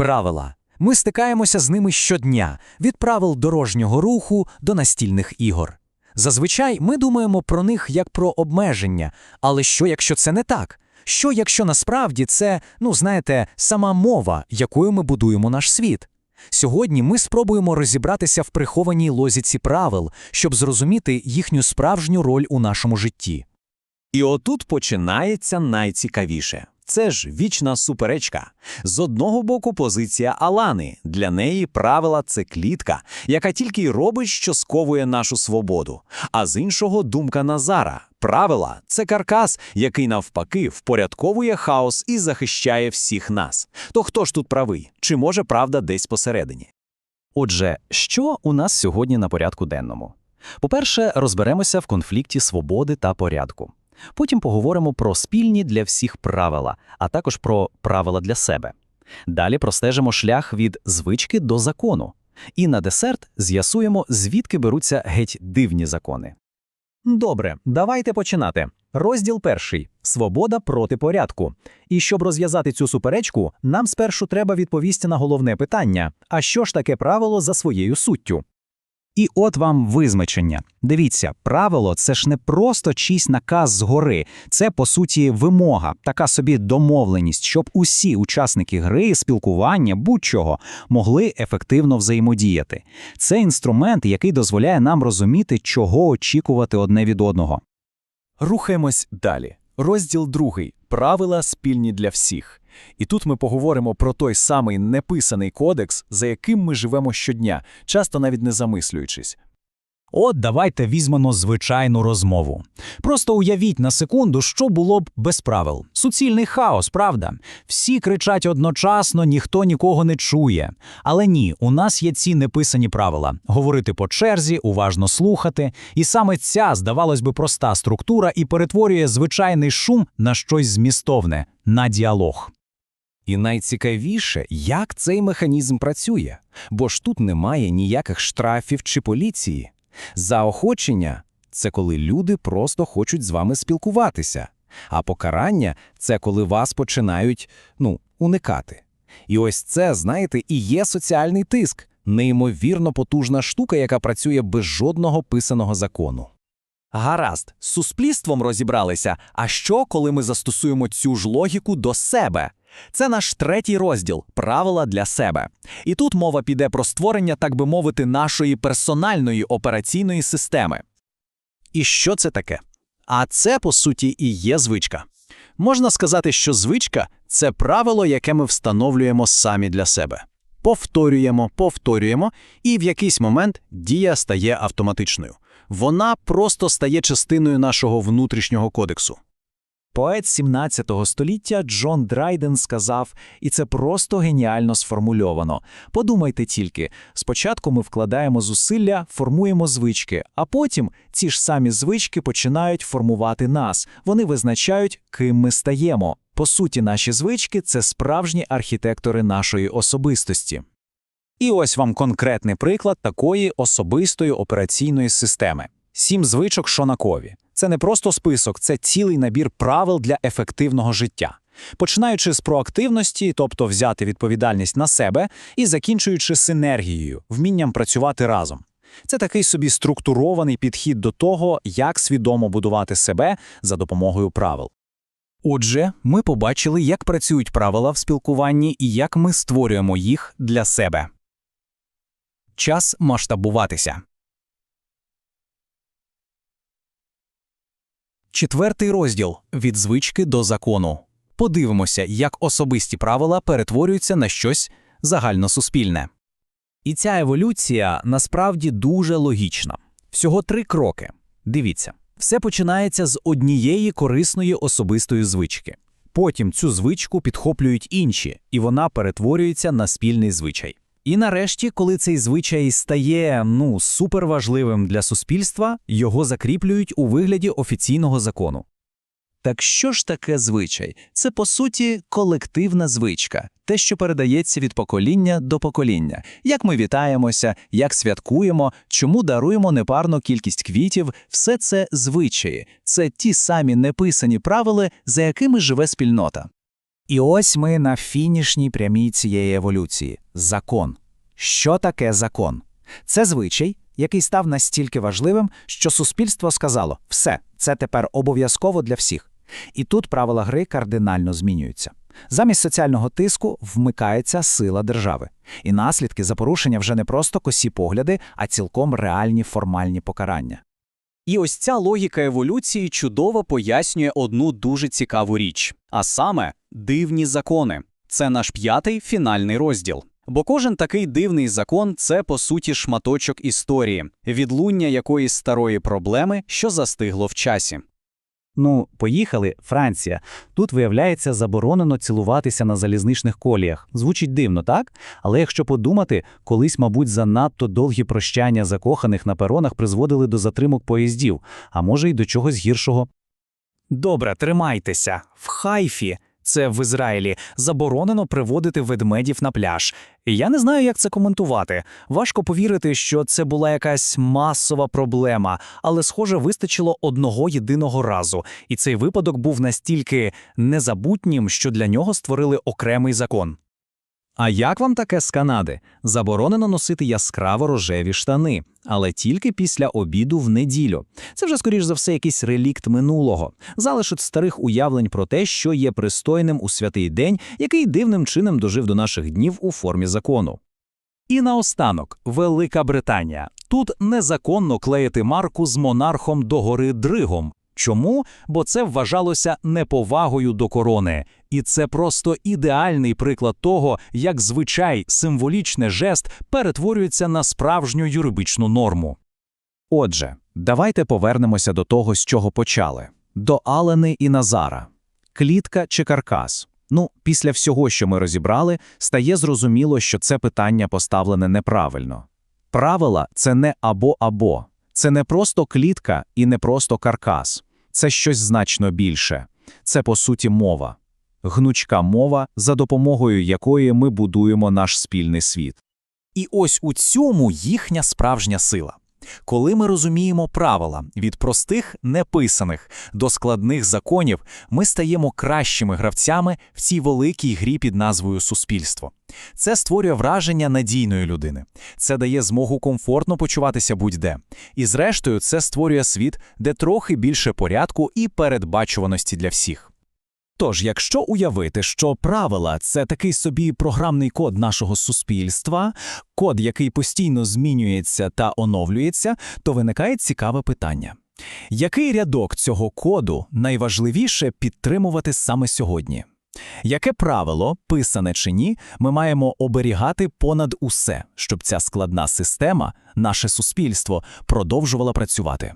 Правила. Ми стикаємося з ними щодня, від правил дорожнього руху до настільних ігор. Зазвичай ми думаємо про них як про обмеження, але що, якщо це не так? Що, якщо насправді це, ну знаєте, сама мова, якою ми будуємо наш світ? Сьогодні ми спробуємо розібратися в прихованій лозіці правил, щоб зрозуміти їхню справжню роль у нашому житті. І отут починається найцікавіше. Це ж вічна суперечка. З одного боку, позиція Алани. Для неї правила це клітка, яка тільки й робить, що сковує нашу свободу. А з іншого думка Назара. Правила це каркас, який навпаки впорядковує хаос і захищає всіх нас. То хто ж тут правий? Чи може правда десь посередині? Отже, що у нас сьогодні на порядку денному? По-перше, розберемося в конфлікті свободи та порядку. Потім поговоримо про спільні для всіх правила, а також про правила для себе. Далі простежимо шлях від звички до закону. І на десерт з'ясуємо, звідки беруться геть дивні закони. Добре, давайте починати. Розділ перший свобода проти порядку. І щоб розв'язати цю суперечку, нам спершу треба відповісти на головне питання: а що ж таке правило за своєю суттю? І от вам визначення. Дивіться, правило це ж не просто чийсь наказ згори, це по суті вимога, така собі домовленість, щоб усі учасники гри, спілкування, будь-чого могли ефективно взаємодіяти. Це інструмент, який дозволяє нам розуміти, чого очікувати одне від одного. Рухаємось далі. Розділ другий правила спільні для всіх. І тут ми поговоримо про той самий неписаний кодекс, за яким ми живемо щодня, часто навіть не замислюючись. От давайте візьмемо звичайну розмову. Просто уявіть на секунду, що було б без правил. Суцільний хаос, правда? Всі кричать одночасно, ніхто нікого не чує. Але ні, у нас є ці неписані правила: говорити по черзі, уважно слухати. І саме ця, здавалось би, проста структура і перетворює звичайний шум на щось змістовне, на діалог. І найцікавіше, як цей механізм працює, бо ж тут немає ніяких штрафів чи поліції. Заохочення це коли люди просто хочуть з вами спілкуватися, а покарання це коли вас починають ну, уникати. І ось це, знаєте, і є соціальний тиск, неймовірно потужна штука, яка працює без жодного писаного закону. Гаразд, з суспільством розібралися. А що, коли ми застосуємо цю ж логіку до себе? Це наш третій розділ правила для себе. І тут мова піде про створення, так би мовити, нашої персональної операційної системи. І що це таке? А це, по суті, і є звичка. Можна сказати, що звичка це правило, яке ми встановлюємо самі для себе. Повторюємо, повторюємо, і в якийсь момент дія стає автоматичною. Вона просто стає частиною нашого внутрішнього кодексу. Поет 17 століття Джон Драйден сказав, і це просто геніально сформульовано. Подумайте тільки: спочатку ми вкладаємо зусилля, формуємо звички, а потім ці ж самі звички починають формувати нас. Вони визначають, ким ми стаємо. По суті, наші звички це справжні архітектори нашої особистості. І ось вам конкретний приклад такої особистої операційної системи: сім звичок Шонакові. Це не просто список, це цілий набір правил для ефективного життя. Починаючи з проактивності, тобто взяти відповідальність на себе, і закінчуючи синергією, вмінням працювати разом. Це такий собі структурований підхід до того, як свідомо будувати себе за допомогою правил. Отже, ми побачили, як працюють правила в спілкуванні і як ми створюємо їх для себе. Час масштабуватися. Четвертий розділ від звички до закону. Подивимося, як особисті правила перетворюються на щось загальносуспільне. І ця еволюція насправді дуже логічна. Всього три кроки. Дивіться, все починається з однієї корисної особистої звички. Потім цю звичку підхоплюють інші, і вона перетворюється на спільний звичай. І нарешті, коли цей звичай стає ну суперважливим для суспільства, його закріплюють у вигляді офіційного закону. Так що ж таке звичай? Це по суті колективна звичка, те, що передається від покоління до покоління. Як ми вітаємося, як святкуємо, чому даруємо непарну кількість квітів, все це звичаї, це ті самі неписані правила, за якими живе спільнота. І ось ми на фінішній прямій цієї еволюції закон. Що таке закон? Це звичай, який став настільки важливим, що суспільство сказало: все, це тепер обов'язково для всіх. І тут правила гри кардинально змінюються. Замість соціального тиску вмикається сила держави. І наслідки за порушення вже не просто косі погляди, а цілком реальні формальні покарання. І ось ця логіка еволюції чудово пояснює одну дуже цікаву річ, а саме дивні закони. Це наш п'ятий фінальний розділ. Бо кожен такий дивний закон це по суті шматочок історії, відлуння якоїсь старої проблеми, що застигло в часі. Ну, поїхали, Франція. Тут, виявляється, заборонено цілуватися на залізничних коліях. Звучить дивно, так? Але якщо подумати, колись, мабуть, занадто довгі прощання закоханих на перонах призводили до затримок поїздів, а може й до чогось гіршого. Добре, тримайтеся. В Хайфі, це в Ізраїлі, заборонено приводити ведмедів на пляж. Я не знаю, як це коментувати. Важко повірити, що це була якась масова проблема, але, схоже, вистачило одного єдиного разу. І цей випадок був настільки незабутнім, що для нього створили окремий закон. А як вам таке з Канади? Заборонено носити яскраво рожеві штани, але тільки після обіду в неділю. Це вже, скоріш за все, якийсь релікт минулого, залишок старих уявлень про те, що є пристойним у святий день, який дивним чином дожив до наших днів у формі закону. І наостанок, Велика Британія. Тут незаконно клеїти марку з монархом догори дригом. Чому? Бо це вважалося неповагою до корони. І це просто ідеальний приклад того, як звичай символічний жест перетворюється на справжню юридичну норму. Отже, давайте повернемося до того, з чого почали: до Алени і Назара. Клітка чи каркас? Ну, після всього, що ми розібрали, стає зрозуміло, що це питання поставлене неправильно. Правила це не або-або. Це не просто клітка і не просто каркас. Це щось значно більше. Це, по суті, мова. Гнучка мова, за допомогою якої ми будуємо наш спільний світ. І ось у цьому їхня справжня сила. Коли ми розуміємо правила від простих неписаних до складних законів, ми стаємо кращими гравцями в цій великій грі під назвою суспільство. Це створює враження надійної людини. Це дає змогу комфортно почуватися будь-де. І зрештою, це створює світ, де трохи більше порядку і передбачуваності для всіх. Тож, якщо уявити, що правила це такий собі програмний код нашого суспільства, код, який постійно змінюється та оновлюється, то виникає цікаве питання. Який рядок цього коду найважливіше підтримувати саме сьогодні? Яке правило, писане чи ні, ми маємо оберігати понад усе, щоб ця складна система, наше суспільство, продовжувала працювати?